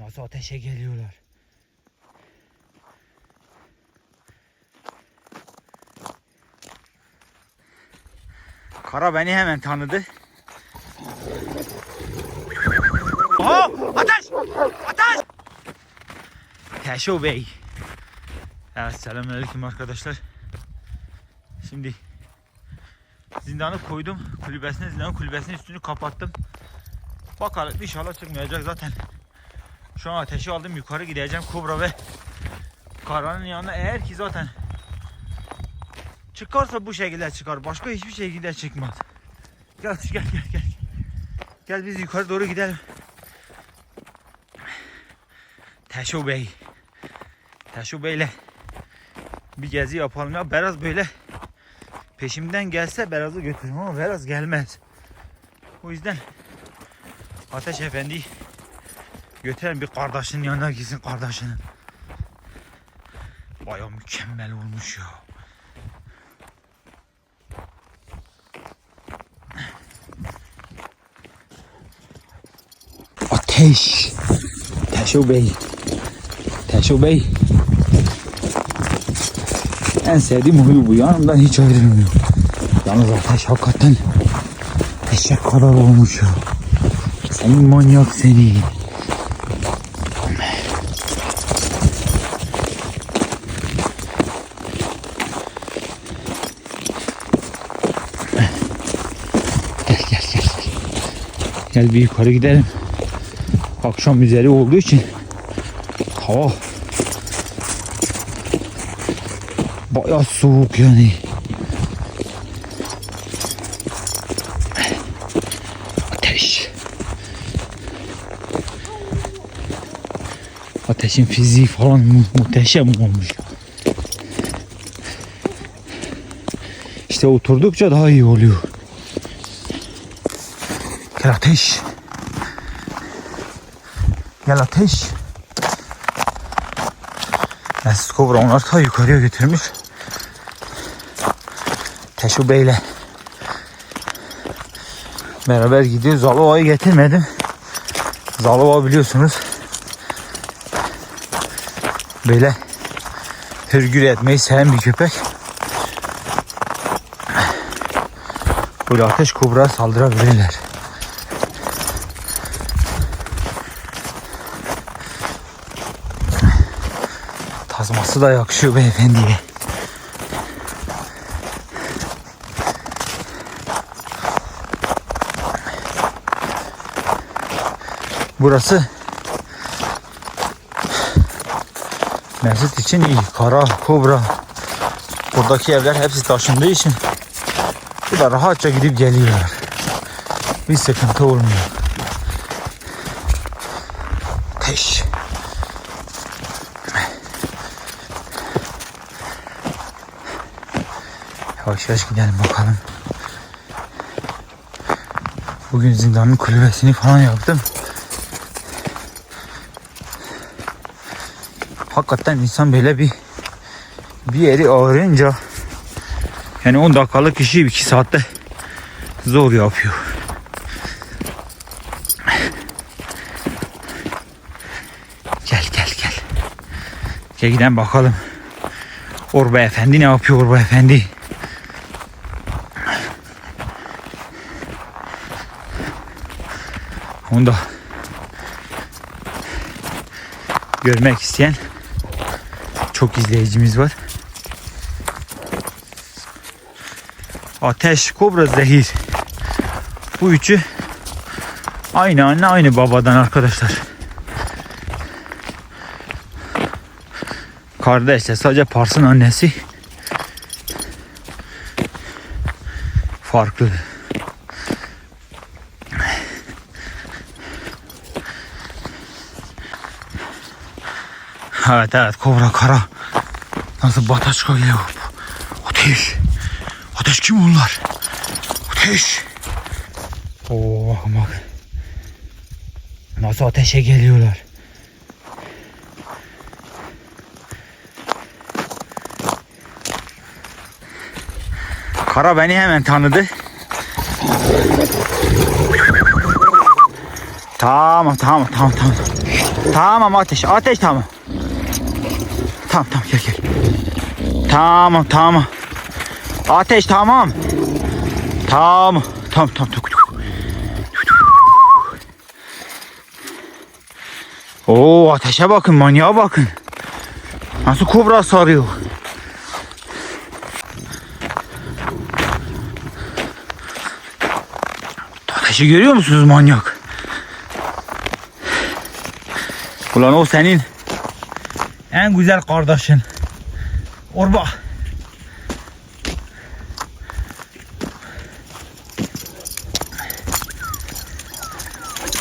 Nasıl ateşe geliyorlar. Kara beni hemen tanıdı. Aha! Ateş! Ateş! Teşo Bey. Evet selamünaleyküm arkadaşlar. Şimdi zindanı koydum kulübesine zindanın kulübesinin üstünü kapattım. Bakalım inşallah çıkmayacak zaten. Şu an ateşi aldım yukarı gideceğim Kobra ve Karanın yanına eğer ki zaten çıkarsa bu şekilde çıkar. Başka hiçbir şekilde çıkmaz. Gel gel gel gel. Gel biz yukarı doğru gidelim. Teşo Bey. Teşo Bey'le bir gezi yapalım ya. Beraz böyle peşimden gelse Beraz'ı götürürüm ama Beraz gelmez. O yüzden Ateş Efendi götüren bir kardeşinin yanına gitsin kardeşinin. Baya mükemmel olmuş ya. Ateş. Teşo Bey. Teşo Bey. En sevdiğim huyu bu. Yanımdan hiç ayrılmıyor. Yalnız ateş hakikaten eşek kadar olmuş ya. Senin manyak seni. Gel gel gel. Gel bir yukarı gidelim. Akşam üzeri olduğu için hava bayağı soğuk yani. Ateş. Ateşin fiziği falan mu- muhteşem olmuş. İşte oturdukça daha iyi oluyor. Ateş. Gel ateş. Mesut Kobra onları ta yukarıya götürmüş. Teşo Bey'le beraber gidiyoruz. Zalova'yı getirmedim. Zalova biliyorsunuz böyle hürgür etmeyi seven bir köpek. Böyle ateş kobra saldırabilirler. Tasması da yakışıyor beyefendiye. Burası Mesut için iyi. Kara, kobra. Buradaki evler hepsi taşındığı için bu da rahatça gidip geliyorlar. Bir sıkıntı olmuyor. Yavaş yavaş gidelim bakalım. Bugün zindanın kulübesini falan yaptım. Hakikaten insan böyle bir bir yeri ağrıyınca yani 10 dakikalık işi 2 saatte zor yapıyor. Gel gel gel. Gel gidelim bakalım. Orba Efendi ne yapıyor Orba Efendi? Onu da görmek isteyen çok izleyicimiz var. Ateş, kobra, zehir. Bu üçü aynı anne aynı babadan arkadaşlar. Kardeşler sadece Pars'ın annesi farklı. Evet evet kobra kara. Nasıl bataçka geliyor. Ateş. Ateş kim onlar? Ateş. Oo bakın bak. Nasıl ateşe geliyorlar. Kara beni hemen tanıdı. Tamam tamam tamam tamam. Tamam ateş. Ateş tamam. Tamam tamam gel gel. Tamam tamam. Ateş tamam. Tamam. Tamam tamam. tamam. Oo ateşe bakın manyağa bakın. Nasıl kobra sarıyor. Ateşi görüyor musunuz manyak? Ulan o senin en güzel kardeşin. Orba.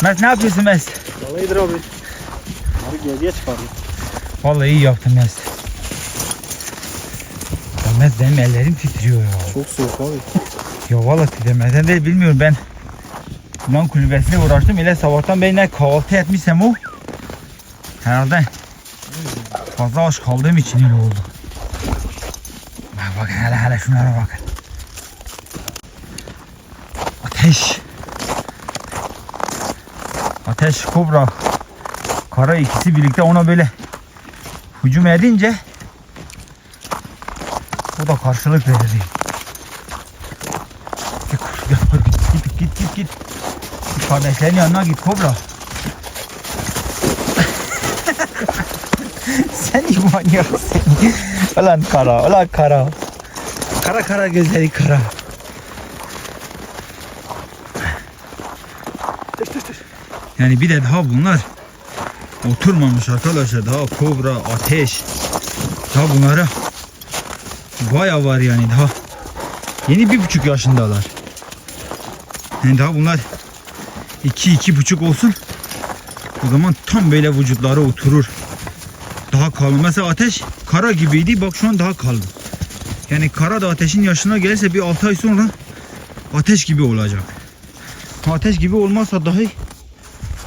Mert ne yapıyorsun Mert? Vallahi iyidir abi. Abi geziye çıkardım. Vallahi iyi yaptın Mert. Ya Mert benim ellerim titriyor ya. Çok soğuk abi. Ya vallahi titremeden de bilmiyorum ben. Ulan kulübesine uğraştım. ile sabahtan beri ne kahvaltı etmişsem o. Herhalde fazla aç kaldığım için öyle oldu. Bak bak hele hele şunlara bakın. Ateş. Ateş, kobra, kara ikisi birlikte ona böyle hücum edince o da karşılık verir. Git, git, git, git. Git Kardeşlerin yanına git kobra. Sen iyi manyak sen. Ulan kara, ulan kara. Kara kara gözleri kara. Yani bir de daha bunlar oturmamış arkadaşlar. Daha kobra, ateş. Daha bunlara baya var yani daha. Yeni bir buçuk yaşındalar. Yani daha bunlar iki iki buçuk olsun. O zaman tam böyle vücutları oturur. Daha kalın. Mesela ateş kara gibiydi. Bak şu an daha kalın. Yani kara da ateşin yaşına gelirse bir 6 ay sonra ateş gibi olacak. Ateş gibi olmazsa dahi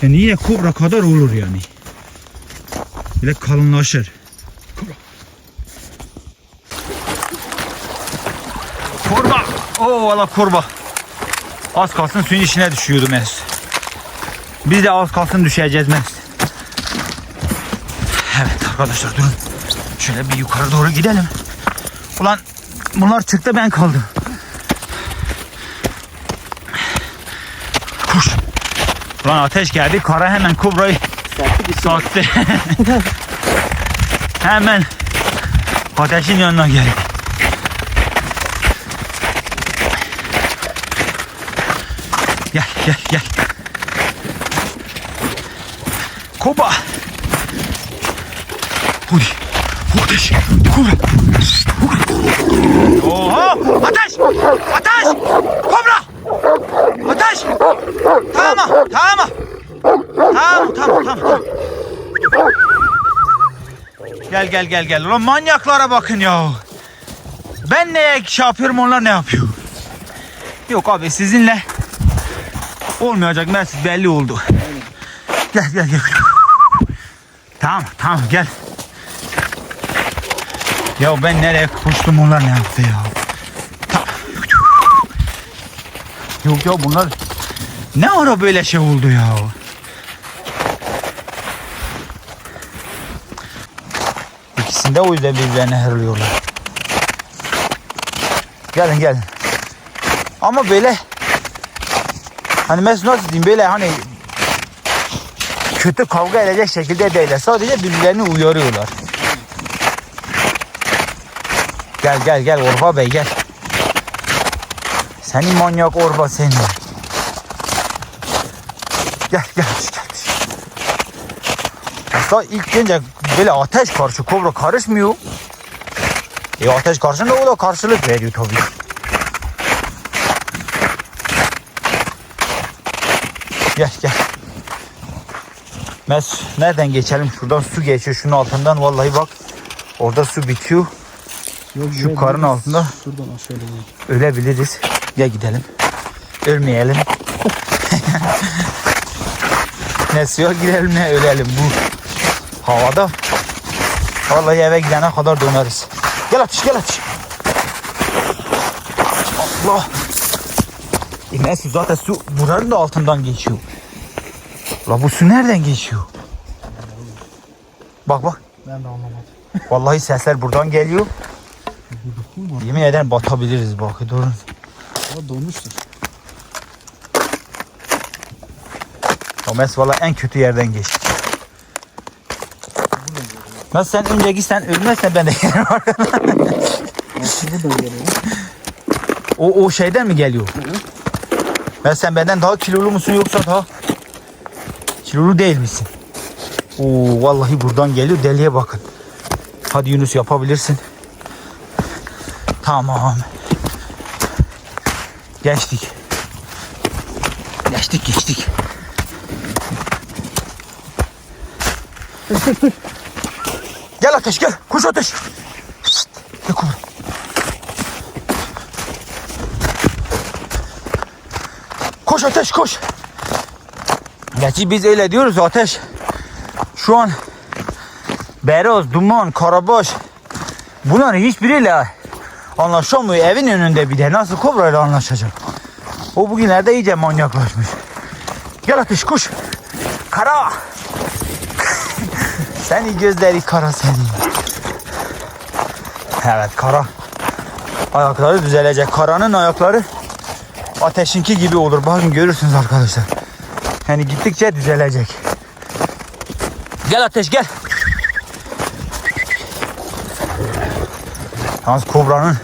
yani yine kobra kadar olur yani. Böyle kalınlaşır. Kobra. Korba. Oo valla korba. Az kalsın suyun içine düşüyordu Mesut. Biz de az kalsın düşeceğiz Mesut. Evet arkadaşlar durun. Şöyle bir yukarı doğru gidelim. Ulan bunlar çıktı ben kaldım. Koş. Ulan ateş geldi. Kara hemen gitti. sattı. hemen ateşin yanına geldi. Gel gel gel. Hadi. Ateş. Kobra. Oha! Ateş! Ateş! Kobra! Ateş! Tamam, tamam. Tamam, tamam, tamam. Gel gel gel gel. Ulan manyaklara bakın ya. Ben ne şey yapıyorum onlar ne yapıyor? Yok abi sizinle olmayacak Mesut belli oldu. Gel gel gel. Tamam tamam gel. Ya ben nereye koştum onlar ne yaptı ya? Ta- Yok ya bunlar ne ara böyle şey oldu ya? İkisinde o yüzden birbirlerine hırlıyorlar. Gelin gelin. Ama böyle hani mesela nasıl diyeyim böyle hani kötü kavga edecek şekilde değiller. Sadece birbirlerini uyarıyorlar. Gel gel gel Orba Bey gel. Seni manyak Orba seni. Gel gel. Aslında ilk önce böyle ateş karşı kobra karışmıyor. E ateş karşında o da karşılık veriyor tabii. Gel gel. Mes nereden geçelim? Şuradan su geçiyor şunun altından. Vallahi bak. Orada su bitiyor. Yok, Şu karın altında Şuradan gidelim. ölebiliriz. Gel gidelim. Ölmeyelim. ne suya girelim ne ölelim bu havada. Vallahi eve gidene kadar döneriz. Gel atış gel atış. Allah. E su zaten su buranın da altından geçiyor. La bu su nereden geçiyor? Bak bak. Ben de anlamadım. Vallahi sesler buradan geliyor. Yemin ederim batabiliriz bak. Dur. Ama donmuştur. Thomas valla en kötü yerden geçti. Nasıl sen önce git sen ölmezsen ben de gelirim. Geliyor. o, o şeyden mi geliyor? Ben sen benden daha kilolu musun yoksa daha kilolu değil misin? Oo vallahi buradan geliyor deliye bakın. Hadi Yunus yapabilirsin. Tamam. Geçtik. Geçtik geçtik. Gel ateş gel. Kuş ateş. Şşt. Koş ateş koş. Gerçi biz öyle diyoruz ateş. Şu an Beroz, Duman, Karabaş bunların hiçbiriyle anlaşamıyor. Evin önünde bir de nasıl kobra ile anlaşacak? O bugünlerde iyice manyaklaşmış. Gel ateş koş. Kara. seni gözleri kara seni. Evet kara. Ayakları düzelecek. Karanın ayakları ateşinki gibi olur. Bakın görürsünüz arkadaşlar. Yani gittikçe düzelecek. Gel ateş gel. Yalnız kobranın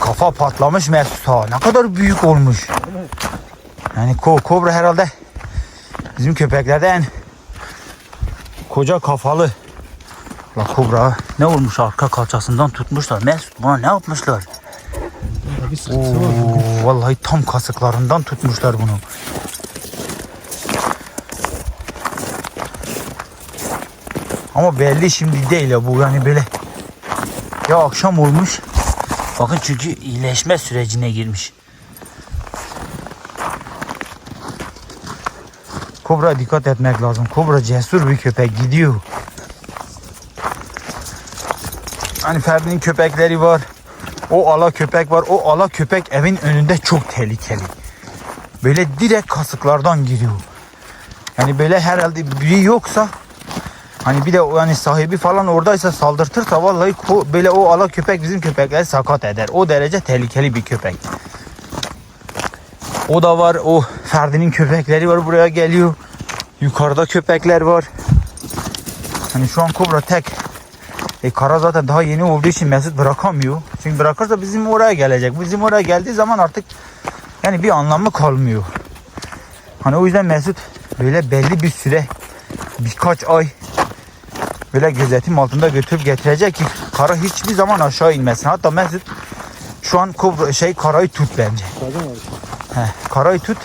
kafa patlamış Mesut ha. Ne kadar büyük olmuş. Yani ko kobra herhalde bizim köpeklerde en koca kafalı. La kobra ne olmuş arka kalçasından tutmuşlar. Mesut buna ne yapmışlar? Oo, vallahi tam kasıklarından tutmuşlar bunu. Ama belli şimdi değil ya bu yani böyle ya akşam olmuş. Bakın çünkü iyileşme sürecine girmiş. Kobra dikkat etmek lazım. Kobra cesur bir köpek gidiyor. Hani Ferdi'nin köpekleri var. O ala köpek var. O ala köpek evin önünde çok tehlikeli. Böyle direkt kasıklardan giriyor. Yani böyle herhalde biri yoksa hani bir de yani sahibi falan oradaysa saldırtırsa vallahi böyle o ala köpek bizim köpekleri sakat eder. O derece tehlikeli bir köpek. O da var. O Ferdi'nin köpekleri var buraya geliyor. Yukarıda köpekler var. Hani şu an Kobra tek e kara zaten daha yeni olduğu için Mesut bırakamıyor. Çünkü bırakırsa bizim oraya gelecek. Bizim oraya geldiği zaman artık yani bir anlamı kalmıyor. Hani o yüzden Mesut böyle belli bir süre birkaç ay böyle gözetim altında götürüp getirecek ki kara hiçbir zaman aşağı inmesin. Hatta Mesut şu an kobra, şey karayı tut bence. Taze mi abi? He, karayı tut.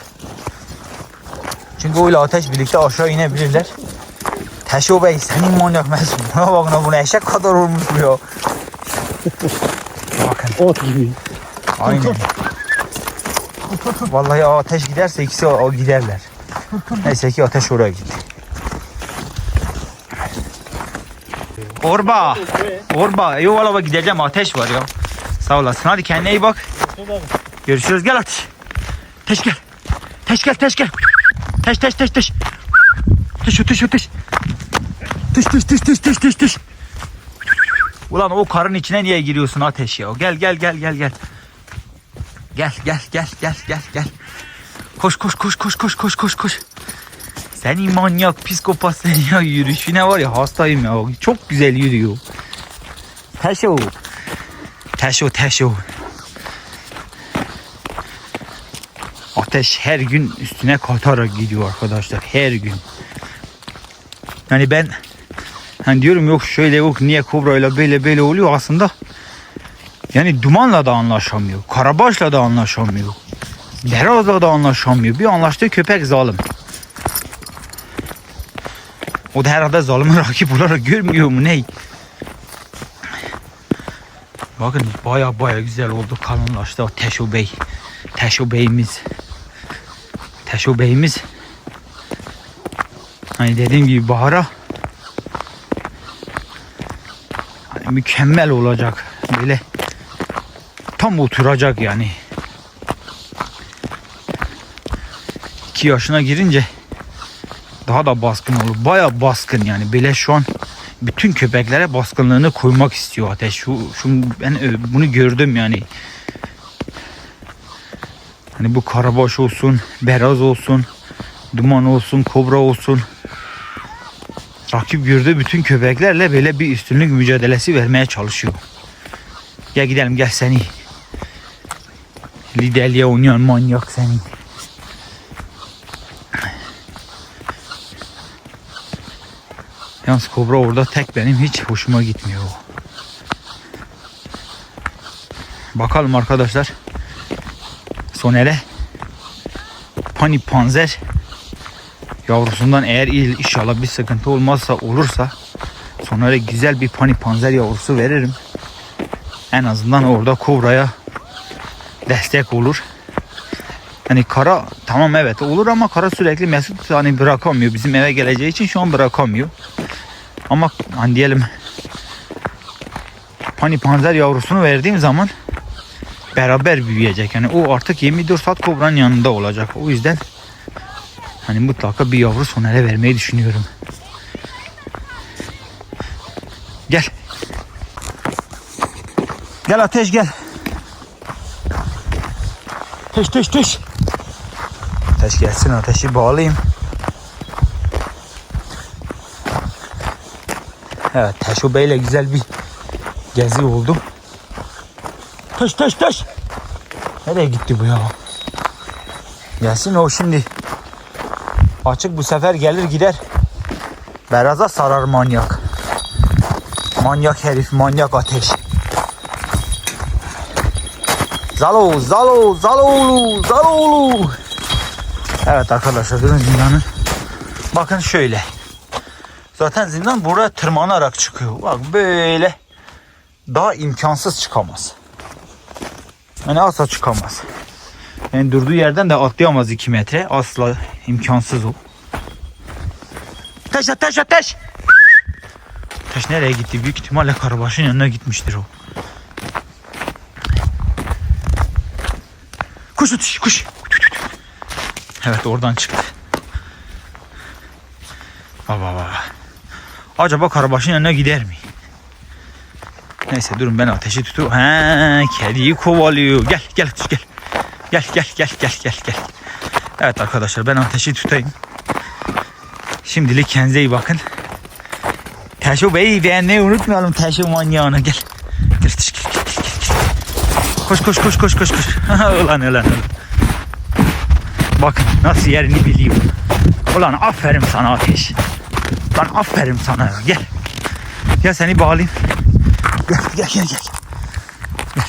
Çünkü o ile ateş birlikte aşağı inebilirler. Teşo Bey senin manyak Mesut. Buna bakın ha, buna eşek kadar olmuş bu ya. Bakın Ot gibi. aynen. Vallahi ateş giderse ikisi o, o giderler. Neyse ki ateş oraya gitti. Orba. Orba. Yo valla gideceğim ateş var ya. Sağ olasın. Hadi kendine iyi bak. Görüşürüz. Gel ateş. Teş gel. Teş gel teş gel. Teş teş teş teş. Teş teş teş. Teş teş teş teş teş teş teş. Ulan o karın içine niye giriyorsun ateş ya? Gel gel gel gel gel. Gel gel gel gel gel gel. Koş koş koş koş koş koş koş koş. Seni manyak psikopat seni ya yürüyüşüne var ya hastayım ya. Çok güzel yürüyor. Teşo. Teşo teşo. Ateş her gün üstüne katarak gidiyor arkadaşlar. Her gün. Yani ben hani diyorum yok şöyle yok niye kobrayla böyle böyle oluyor aslında. Yani dumanla da anlaşamıyor. Karabaşla da anlaşamıyor. Derazla da anlaşamıyor. Bir anlaştığı köpek zalim. O da herhalde zalimi rakip olarak görmüyor mu ney? Bakın baya baya güzel oldu kalınlaştı o Teşo Bey. Teşo Bey'imiz. Teşo Bey'imiz. Hani dediğim gibi bahara hani mükemmel olacak. Böyle tam oturacak yani. İki yaşına girince daha da baskın olur. Baya baskın yani. Bile şu an bütün köpeklere baskınlığını koymak istiyor ateş. Şu, şu ben ö- bunu gördüm yani. Hani bu karabaş olsun, beraz olsun, duman olsun, kobra olsun. Rakip gördüğü bütün köpeklerle böyle bir üstünlük mücadelesi vermeye çalışıyor. Gel gidelim gel seni. Liderliğe oynayan manyak seni. Yalnız kobra orada tek benim hiç hoşuma gitmiyor. Bakalım arkadaşlar. Soner'e Pani Panzer yavrusundan eğer inşallah bir sıkıntı olmazsa olursa Soner'e güzel bir Pani Panzer yavrusu veririm. En azından orada kobraya destek olur. Hani kara tamam evet olur ama kara sürekli Mesut hani bırakamıyor. Bizim eve geleceği için şu an bırakamıyor. Ama hani diyelim hani panzer yavrusunu verdiğim zaman beraber büyüyecek. Yani o artık 24 saat kobranın yanında olacak. O yüzden hani mutlaka bir yavru sonere vermeyi düşünüyorum. Gel. Gel ateş gel. Teş teş teş. Ateş gelsin ateşi bağlayayım. Evet Teşo Bey'le güzel bir gezi oldu. Taş taş taş. Nereye gitti bu ya? Gelsin o şimdi. Açık bu sefer gelir gider. Beraza sarar manyak. Manyak herif manyak ateş. Zalo zalo zaloğlu zaloğlu. Evet arkadaşlar durun zindanın. Bakın şöyle. Zaten zindan buraya tırmanarak çıkıyor. Bak böyle daha imkansız çıkamaz. Yani asla çıkamaz. Yani durduğu yerden de atlayamaz 2 metre. Asla imkansız o. Taş ateş ateş. Taş nereye gitti? Büyük ihtimalle Karabaş'ın yanına gitmiştir o. Kuş uçuş kuş. Evet oradan çıktı. Baba baba. Acaba Karabaş'ın yanına gider mi? Neyse durun ben ateşi tutuyorum. He, kediyi kovalıyor. Gel gel gel. Gel gel gel gel gel gel. Evet arkadaşlar ben ateşi tutayım. Şimdilik kendinize iyi bakın. Teşo Bey'i beğenmeyi unutmayalım Teşo manyağına. Gel, gel, gel, gel, gel, gel. Koş koş koş koş koş koş. ulan ulan ulan. Bakın nasıl yerini biliyor. Ulan aferin sana ateş. Lan aferin sana. Gel. Gel seni bağlayayım. Gel gel gel gel. Gel.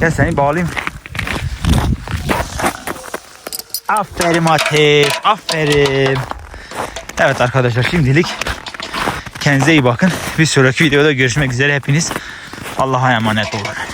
Gel seni bağlayayım. Aferin ateş. Aferin. Evet arkadaşlar şimdilik kendinize iyi bakın. Bir sonraki videoda görüşmek üzere hepiniz. Allah'a emanet olun.